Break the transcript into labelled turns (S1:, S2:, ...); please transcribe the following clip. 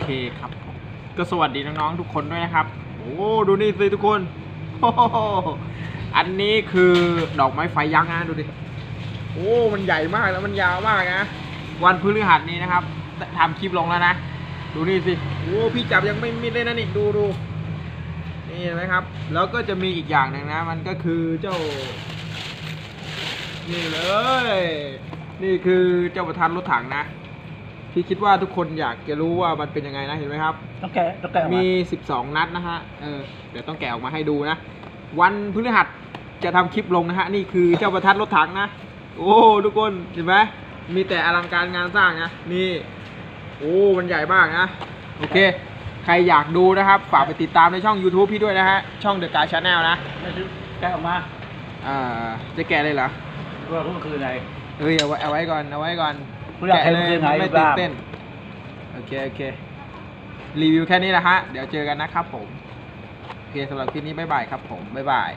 S1: เคครับ ก็สวัสดีน้องๆทุกคนด้วยนะครับ โอ้ดูนี่สิทุกคนโอ้อันนี้คือดอกไม้ไฟยักษ์นะดูดิ โอ้มันใหญ่มากแล้วมันยาวมากนะ วันพฤหัสนี้นะครับทำคลิปลงแล้วนะ ดูนี่สิ โอ้พี่จับยังไม่มิดเลยนะนี่ดูดูนี่เห็นไหมครับ แล้วก็จะมีอีกอย่างหนึ่งนะ มันก็คือเจ้า นี่เลย นี่คือเจ้าประธานรถถังนะ พี่คิดว่าทุกคนอยากจะรู้ว่ามันเป็นยังไงนะเห็นไหมครับ
S2: ต้องแกะต้องแกะออก
S1: มี
S2: มา
S1: 12 นัดนะฮะเออเดี๋ยวต้องแกะออกมาให้ดูนะ วันพฤหัสจะทำคลิปลงนะฮะ นี่คือเจ้าประทัดรถถังนะ โอ้ทุกคนเห็นไหมมีแต่อลังการงานสร้างนะนี่ โอ้มันใหญ่มากนะ โอเค ใครอยากดูนะครับ ฝากไปติดตามในช่อง YouTube พี่ด้วยนะฮะ ช่อง The Guy Channel นะ
S2: ไม่ซื้อแกะออกมา
S1: อ่าจะแกะเลยเหรอ
S2: ว่าคุณคืออะไร
S1: เอ้ยเอาไว้เอาไว้ก่อนเอาไว้ก่อน
S2: คุณอยาก
S1: แกะเลย
S2: ให้มัน
S1: มันไม่
S2: เป็นไง
S1: ตื่น
S2: บ้าง
S1: เต้นโอเคโอเครีวิวแค่นี้แหละฮะ เดี๋ยวเจอกันนะครับผม โอเคสำหรับคลิปนี้บ๊ายบายครับผมบ๊ายบาย